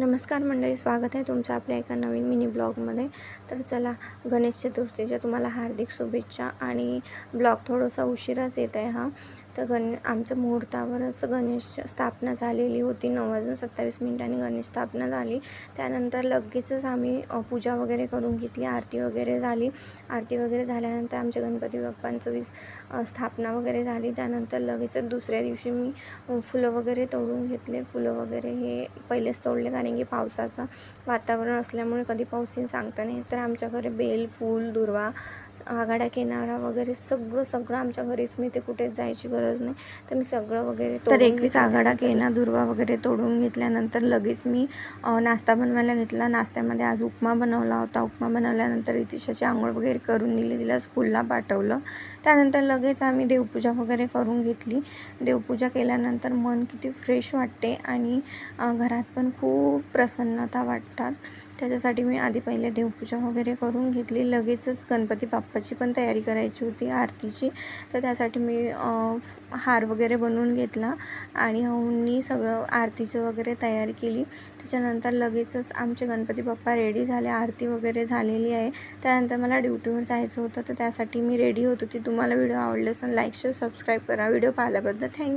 नमस्कार मंडळी स्वागत आहे तुमचं आपल्या एका नवीन मिनी ब्लॉगमध्ये. तर चला गणेश चतुर्थीच्या तुम्हाला हार्दिक शुभेच्छा आणि ब्लॉग थोडासा उशिराच येत आहे हा. तर गण आमचं मुहूर्तावरच गणेश स्थापना झालेली होती. नऊ वाजून सत्तावीस मिनिटांनी गणेश स्थापना झाली. त्यानंतर लगेचच आम्ही पूजा वगैरे करून घेतली. आरती वगैरे झाली. आरती वगैरे झाल्यानंतर आमच्या गणपती बाप्पांचं वीस स्थापना वगैरे झाली. त्यानंतर लगेचच दुसऱ्या दिवशी मी फुलं वगैरे तोडून घेतले. फुलं वगैरे हे पहिलेच तोडले कारण की पावसाचं वातावरण असल्यामुळे कधी पाऊस येईल सांगता नाही. तर आमच्या घरी बेल फूल दुर्वा आघाड्या किनारा वगैरे सगळं सगळं आमच्या घरीच मी ते कुठेच जायची गरज नाही. तर मी सगळं वगैरे तर एकवीस. आघाडा केना दुर्वा वगैरे तोडून घेतल्यानंतर लगेच मी नाश्ता बनवायला घेतला. नाश्त्यामध्ये आज उपमा बनवला होता. उपमा बनवल्यानंतर इतिशाची आंघोळ वगैरे करून दिली तिला स्कूलला पाठवलं. त्यानंतर लगेच आम्ही देवपूजा वगैरे करून घेतली. देवपूजा केल्यानंतर मन किती फ्रेश वाटते आणि घरात पण खूप प्रसन्नता वाटतात. त्याच्यासाठी मी आधी पहिले देवपूजा वगैरे करून घेतली. लगेचच गणपती बाप्पाची पण तयारी करायची होती आरतीची. तर त्यासाठी मी हार वगैरे बनवून घेतला आणि हऊंनी सगळं आरतीचं वगैरे तयारी केली. त्याच्यानंतर लगेचच आमचे गणपती बाप्पा रेडी झाले. आरती वगैरे झालेली आहे. त्यानंतर मला ड्युटीवर जायचं होतं तर त्यासाठी मी रेडी होत होती. तुम्हाला व्हिडिओ आवडला असेल लाईक शेअर सबस्क्राईब करा. व्हिडिओ पाहिल्याबद्दल थँक